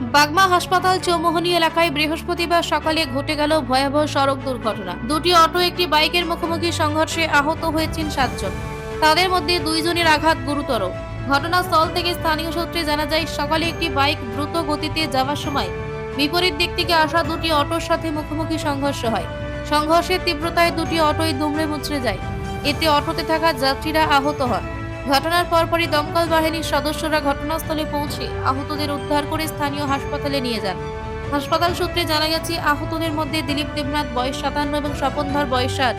বাগমা হাসপাতাল চৌমোহনী এলাকায় বৃহস্পতিবার সকালে ঘটে গেল ভয়াবহ সড়ক দুর্ঘটনা। দুটি অটো, একটি বাইকের মুখোমুখি সংঘর্ষে আহত হয়েছেন সাতজন। তাদের মধ্যে দুইজনের আঘাত গুরুতর। ঘটনাস্থল থেকে স্থানীয় সূত্রে জানা যায়, সকালে একটি বাইক দ্রুত গতিতে যাওয়ার সময় বিপরীত দিক থেকে আসা দুটি অটোর সাথে মুখোমুখি সংঘর্ষ হয়। সংঘর্ষের তীব্রতায় দুটি অটোই দুমড়ে মুচড়ে যায়। এতে অটোতে থাকা যাত্রীরা আহত হন। ঘটনার পরপরই দমকল বাহিনীর সদস্যরা ঘটনাস্থলে পৌঁছে আহতদের উদ্ধার করে স্থানীয় হাসপাতালে নিয়ে যান। হাসপাতাল সূত্রে জানা গেছে, আহতদের মধ্যে দিলীপ দেবনাথ, বয়স সাতান্ন, এবং স্বপনধর বয়স ষাট।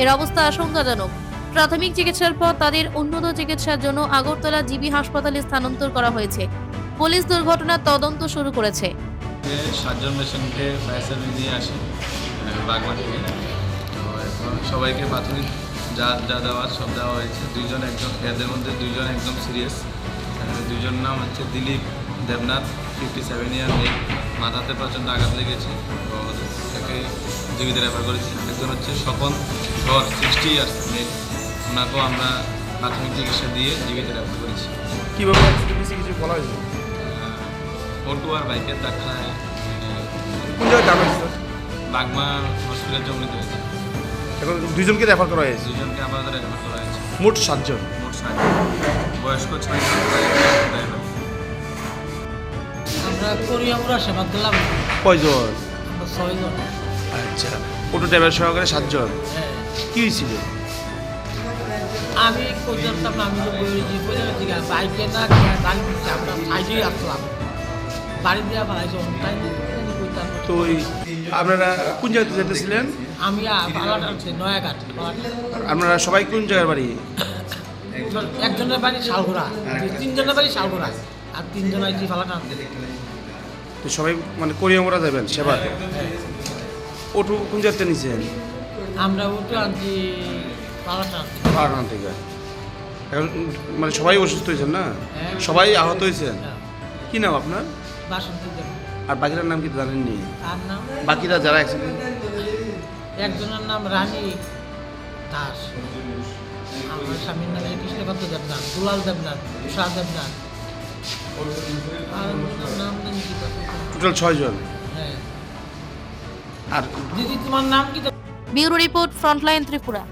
এর অবস্থা আশঙ্কাজনক। প্রাথমিক চিকিৎসার পর তাদের উন্নত চিকিৎসার জন্য আগরতলা জিবি হাসপাতালে স্থানান্তর করা হয়েছে। পুলিশ দুর্ঘটনার তদন্ত শুরু করেছে। সাতজন পেশেন্টকে নিয়ে আসে সবাইকে প্রাথমিক যা যা দেওয়ার সব দেওয়া হয়েছে। দুইজন একদম এদের মধ্যে দুইজন একদম সিরিয়াস দুজন নাম হচ্ছে Dilip Debnath fifty seven year মেয়ে মাথাতে প্রচণ্ড আঘাত লেগেছে। তো তাকে জীবিত রেফার করেছি। একজন হচ্ছে স্বপন ধর সিক্সটি ইয়ার্স মেয়ে ওনাকেও আমরা প্রাথমিক চিকিৎসা দিয়ে জীবিত রেফার করেছি। কীভাবে কিছু বলা হয়েছে? অটো আর বাইকের কোন জায়গায় হয়েছে? স্যার? বাগমা হসপিটাল জমিতে হয়েছে এখন দুইজনকে রেফার করা হয়েছে? দুজনকে আমাদের রেফার করা হয়েছে। মোট সাতজন। মোট ষাট বয়স্ক ছয় আমরা করিয়ামরা সেবা দিলাম। কয়জন? ছয়জন। আচ্ছা অটো ড্রাইভার সহকারে সাতজন। হ্যাঁ। কি হয়েছিল? আমি করতাম আমি তো বলেছি বলে ঠিক আছে। বাইকে না গাড়ি আমরা সাইডেই আসলাম। বাড়ি দিয়ে বাড়াইছি তাই কইতাম তো ওই আপনারা কোন জায়গাতে যেতেছিলেন? আমি নয়াঘাট আপনারা সবাই কোন জায়গার বাড়ি? একজনের বাড়ি শালঘোড়া তিনজনের বাড়ি শালঘোড়া আর তিনজন আইছি পালাটা তো সবাই মানে করিয়ামরা যাবেন সেবা অটো কোন জায়গাতে নিছেন? আমরা ওটা আনছি পালাটা আনতে থেকে এখন মানে সবাই অসুস্থ হয়েছেন না? হ্যাঁ। সবাই আহত হয়েছেন? হ্যাঁ, কি নাম আপনার? বাসন্তী আর বাকিটার নাম কি জানেননি তার নাম? বাকিরা যারা অ্যাক্সিডেন্ট একজনের নাম রানী দাস। আমার স্বামীর নাম কৃষ্ণকান্ত দেবনাথ দুলাল দেবনাথ উষা দেবনাথ। আর একজনের নাম জানি কি? টোটাল ছয়জন হ্যাঁ। আর দিদি তোমার নাম কি? Bureau report frontline Tripura.